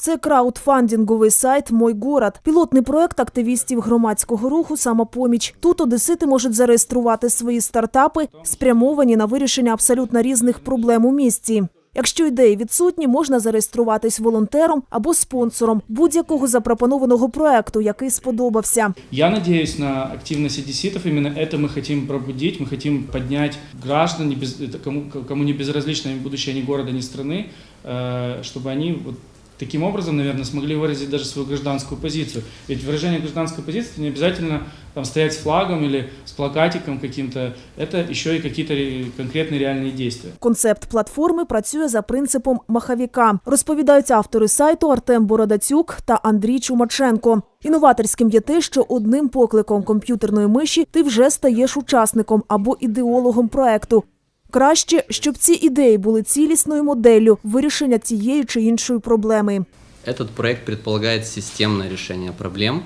Це краудфандинговий сайт Мой город, пілотний проект активістів громадського руху Самопоміч. Тут одесити можуть зареєструвати свої стартапи, спрямовані на вирішення абсолютно різних проблем у місті. Якщо ідеї відсутні, можна зареєструватись волонтером або спонсором будь-якого запропонованого проекту, який сподобався. Я надеюсь на активность одесситов. Именно это мы хотим пробудить. Мы хотим поднять граждан, не без- это кому, кому не безразлично будущее ни города, ни страны, э, чтобы они вот таким образом, наверное, смогли выразить даже свою гражданскую позицию. Ведь выражение гражданской позиции это не обязательно там, стоять с флагом или с плакатиком каким-то. Это еще и какие-то ре- конкретные реальные действия. Концепт платформи працює за принципом маховіка. Розповідають автори сайту Артем Бородацюк та Андрій Чумаченко. Інноваторським є те, що одним покликом комп'ютерної миші ти вже стаєш учасником або ідеологом проекту. Краще, щоб ці ідеї були цілісною моделлю вирішення тієї чи іншої проблеми. Этот проект предполагает системное решение проблем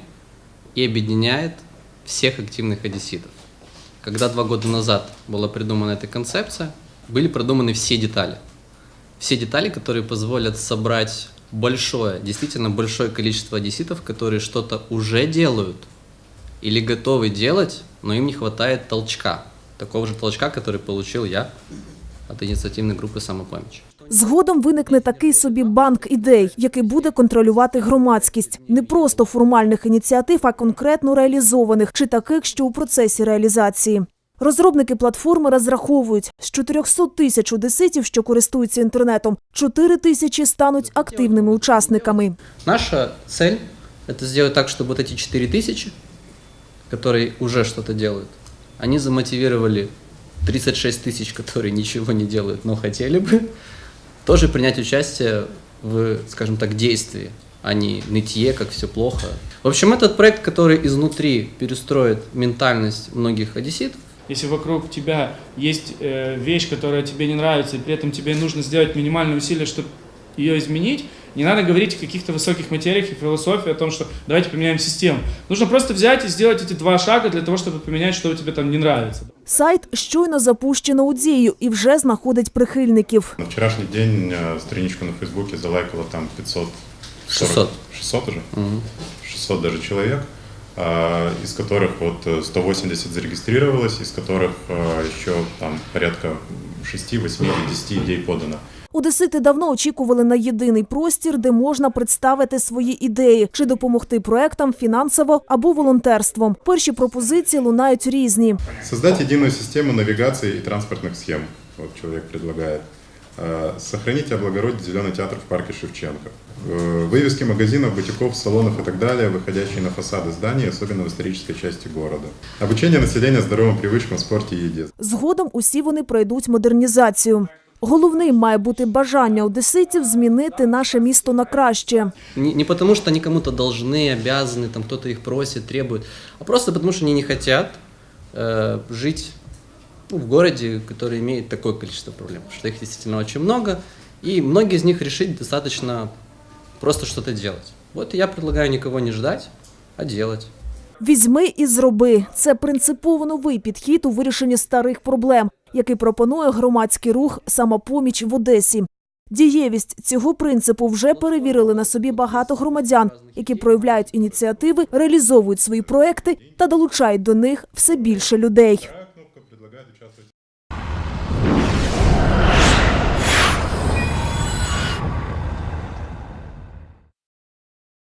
и объединяет всех активных одесситов. Когда два года назад была придумана эта концепция, были продуманы все детали. Все детали, которые позволят собрать большое, действительно большое количество одесситов, которые что-то уже делают или готовы делать, но им не хватает толчка. Такого же толчка, который получил я от инициативной группы «Самопомощь». Згодом виникне такий собі банк ідей, який буде контролювати громадськість не просто формальних ініціатив, а конкретно реалізованих чи таких, що у процесі реалізації. Розробники платформи розраховують, з 400 тисяч одеситів, що користуються інтернетом, 4 тисячі стануть активними учасниками. Наша цель – это сделать так, чтобы вот эти 4000, которые уже что-то делают, они замотивировали 36 тысяч, которые ничего не делают, но хотели бы, тоже принять участие в, скажем так, действии, а не нытье, как все плохо. В общем, этот проект, который изнутри перестроит ментальность многих одесситов, Если вокруг тебя есть э, вещь, которая тебе не нравится, и при этом тебе нужно сделать минимальные усилия, чтобы ее изменить, не надо говорить о каких-то высоких материях и философии, о том, что давайте поменяем систему. Нужно просто взять и сделать эти два шага для того, чтобы поменять, что тебе там не нравится. Сайт щойно запущено у дію і вже знаходить прихильників. На вчерашний день э, страничку на Фейсбуке залайкало там 500... 600. 600 уже? 600 даже человек, а, из которых вот э, 180 зарегистрировалось, из которых э, еще там порядка 6, 8 или 10 идей подано. Одесити давно очікували на єдиний простір, де можна представити свої ідеї чи допомогти проектам фінансово або волонтерством. Перші пропозиції лунають різні. Создать единую систему навигации и транспортных схем, вот человек предлагает. Э, Сохранить и облагородить зеленый театр в парке Шевченко. Э, Вывески магазинов, бутиков, салонов и так далее, выходящие на фасады зданий, особенно в исторической части города. Обучение населения здоровым привычкам в спорте и еде. Згодом усі вони пройдуть модернізацію. Головним має бути бажання одеситів змінити наше місто на краще. Не, не потому, что они кому-то должны, обязаны, там кто-то их просит, требует, а просто потому, что они не хотят э, жить ну, в городе, который имеет такое количество проблем, потому что их действительно очень много, и многие из них решить достаточно просто что-то делать. Вот я предлагаю никого не ждать, а делать. Візьми і зроби. Це принципово новий підхід у вирішенні старих проблем, який пропонує громадський рух самопоміч в Одесі. Дієвість цього принципу вже перевірили на собі багато громадян, які проявляють ініціативи, реалізовують свої проекти та долучають до них все більше людей.